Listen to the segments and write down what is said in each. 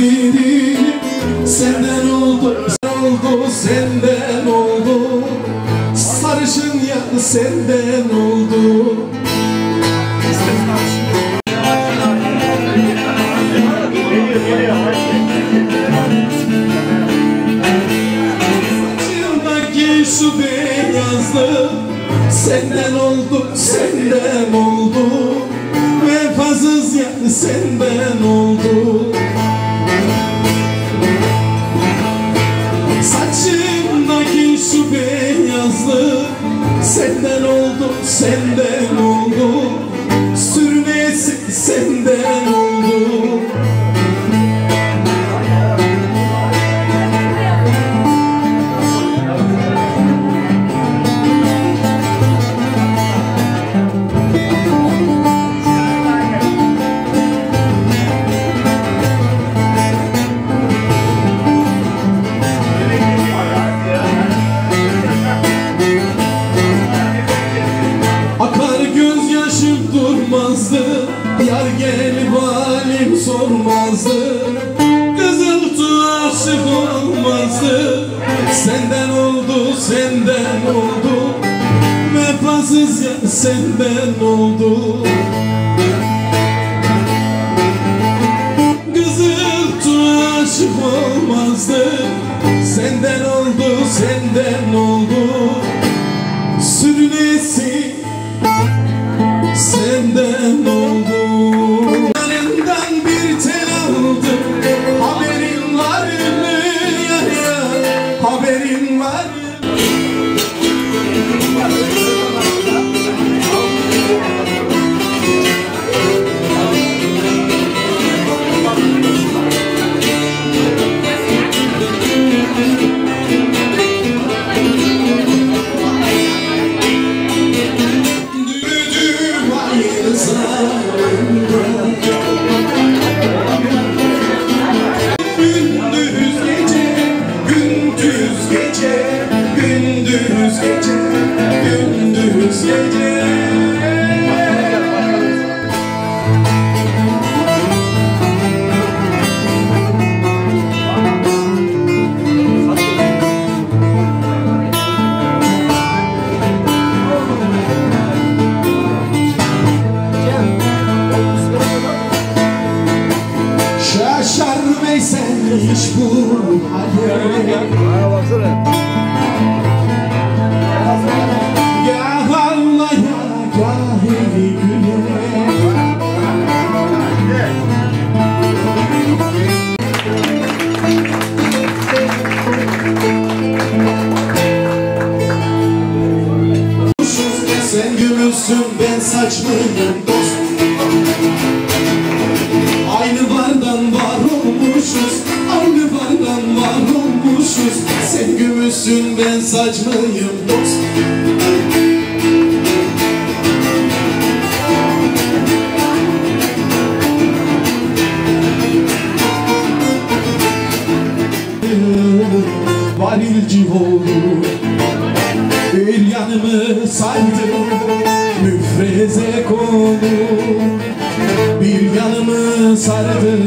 gözlerim Senden oldu, oldu, senden oldu. Sarışın ya senden oldu Senden oldu, senden oldu Sürmesi senden oldu Vefasız ya senden ben saçmalıyım dost. Varilci oldu Bir yanımı sardı Müfreze konu. Bir yanımı sardı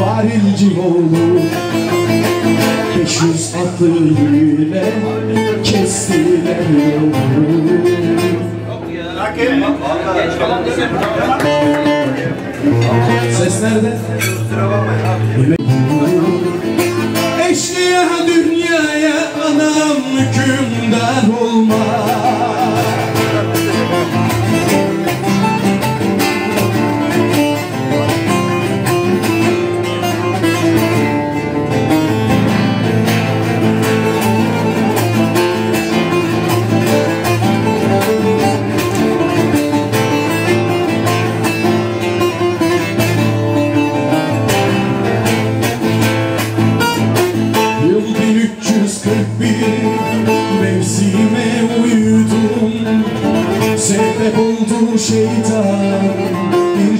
Varilci oldu Beş yüz atlı ile Kestiler yolu Ses nerede?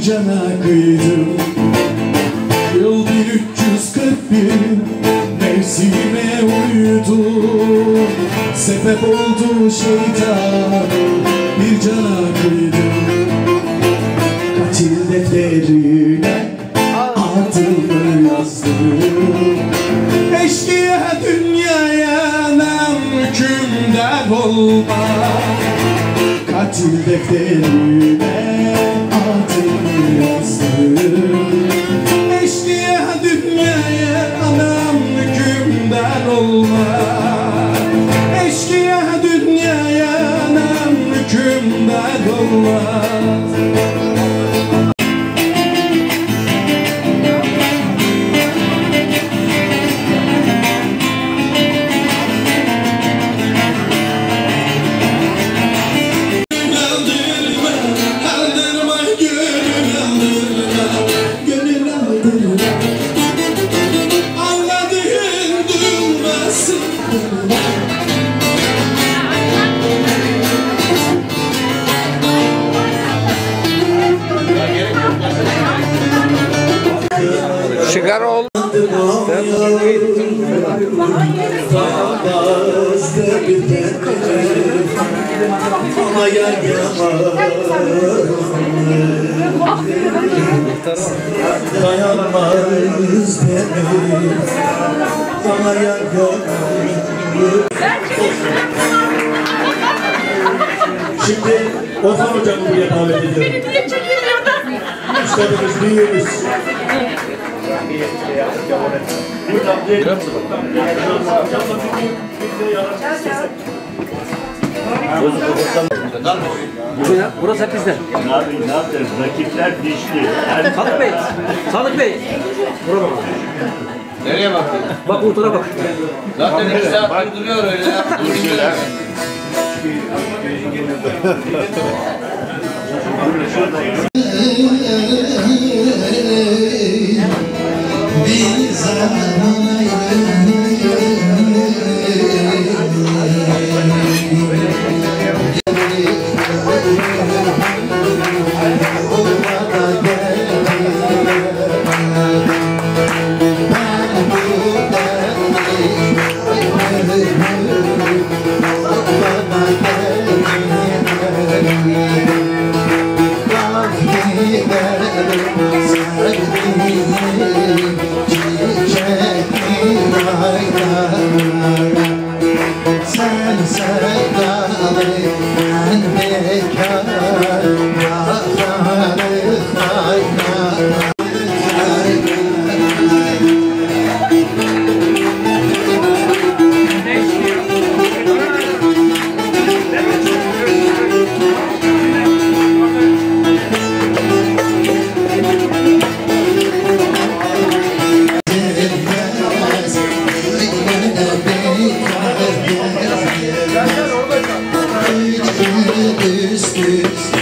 cana kıydım. Yıl 1341 mevsime uyudu Sebep oldu şeytan bir cana kıydım. Katil defterine adımı yazdım. Eşkıya dünyaya nem hükümdar olma Katil defterine adımı yazdım Eşliğe dünyaya anam hükümdar olmaz Eşkıya dünyaya anam hükümdar olmaz Ama gel Dayanmaz Bana yer Şimdi Ozan hocamı buraya davet ediyorum. Üstadımız büyüğümüz. Burası hep bizden. Ne yapayım, ne? Rakipler dişli. Sadık Bey. Sadık Bey. Bura bak. Nereye baktın? Bak bu tarafa bak. Zaten iki saattir duruyor öyle ya. Duruşuyla. Bir zaman Sen Gecede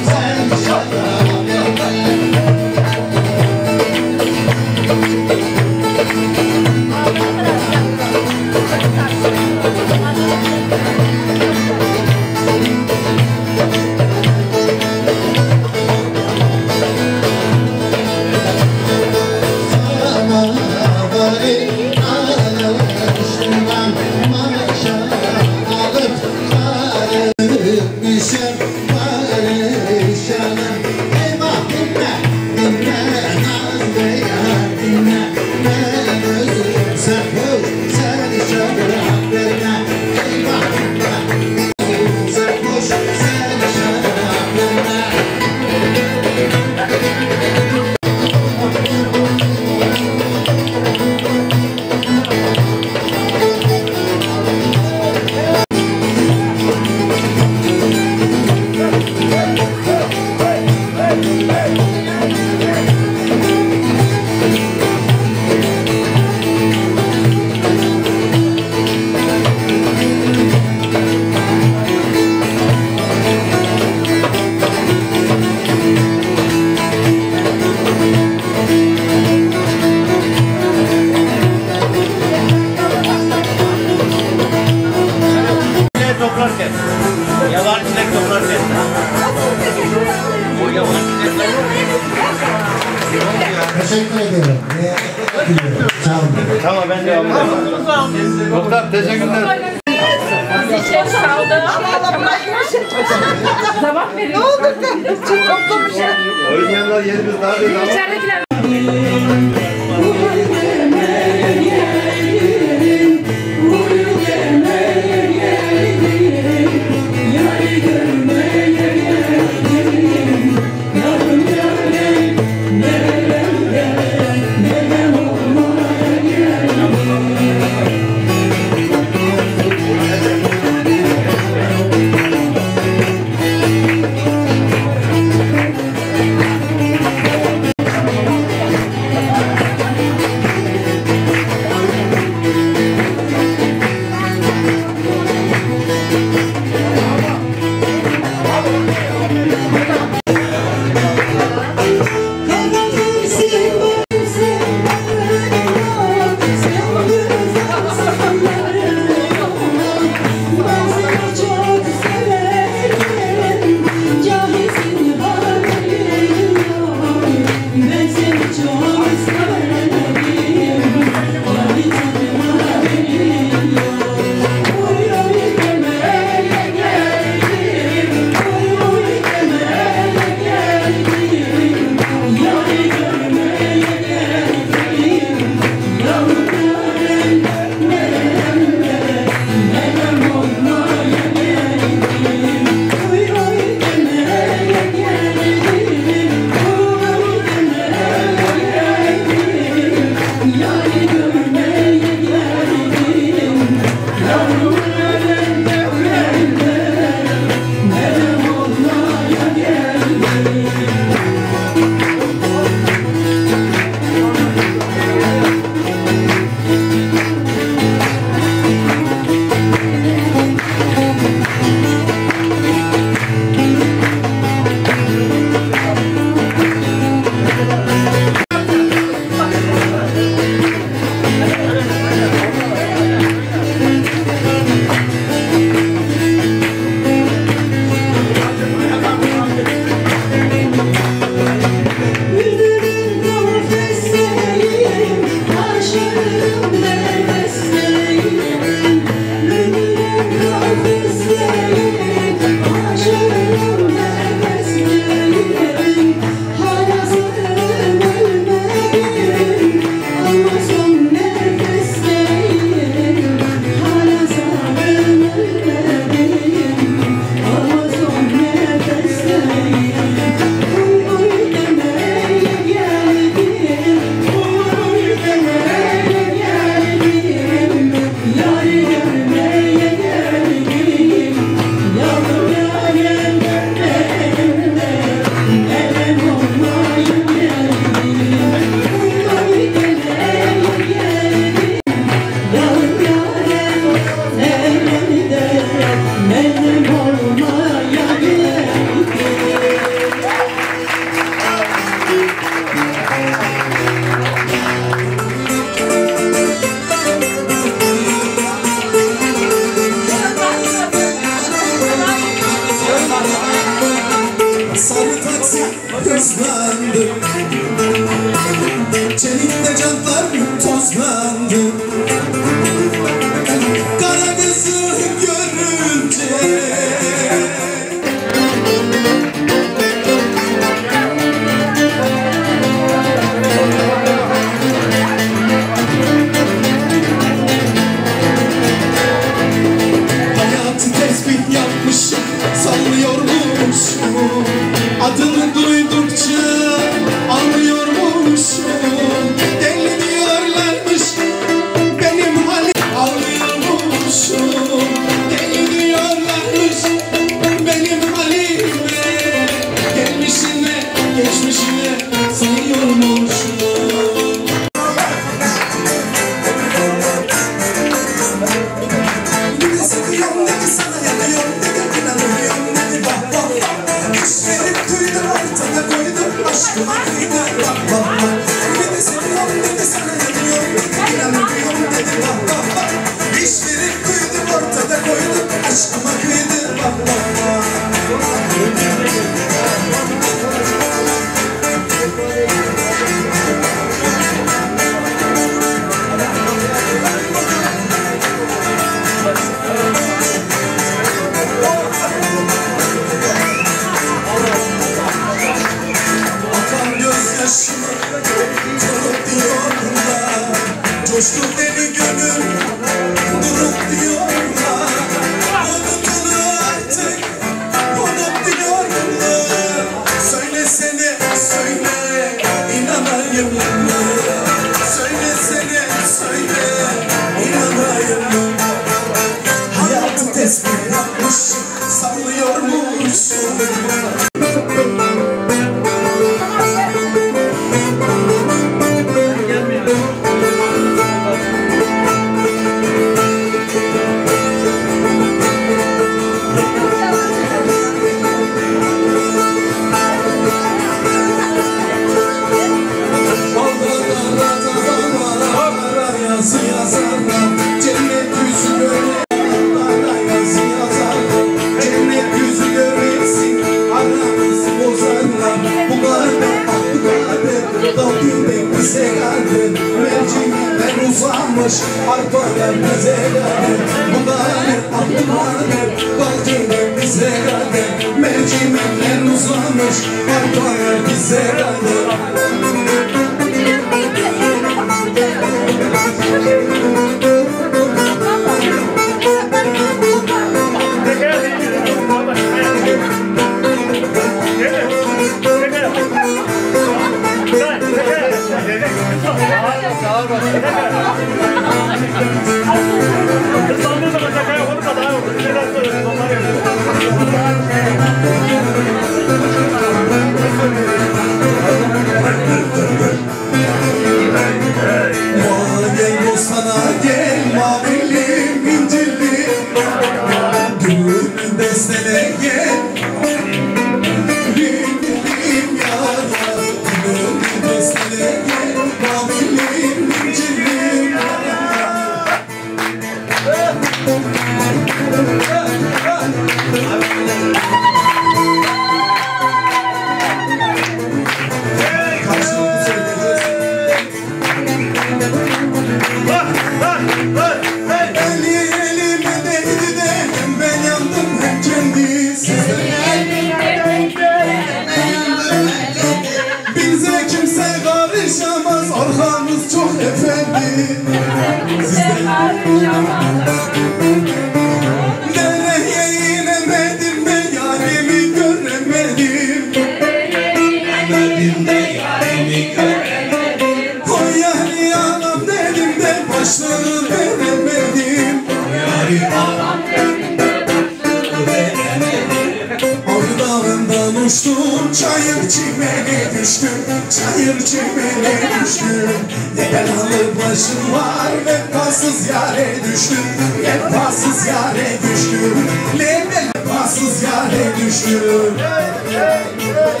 düştüm Yekalanıp başım var? Vefasız yare düştüm Vefasız yare düştüm Vefasız yare düştüm Hey hey hey.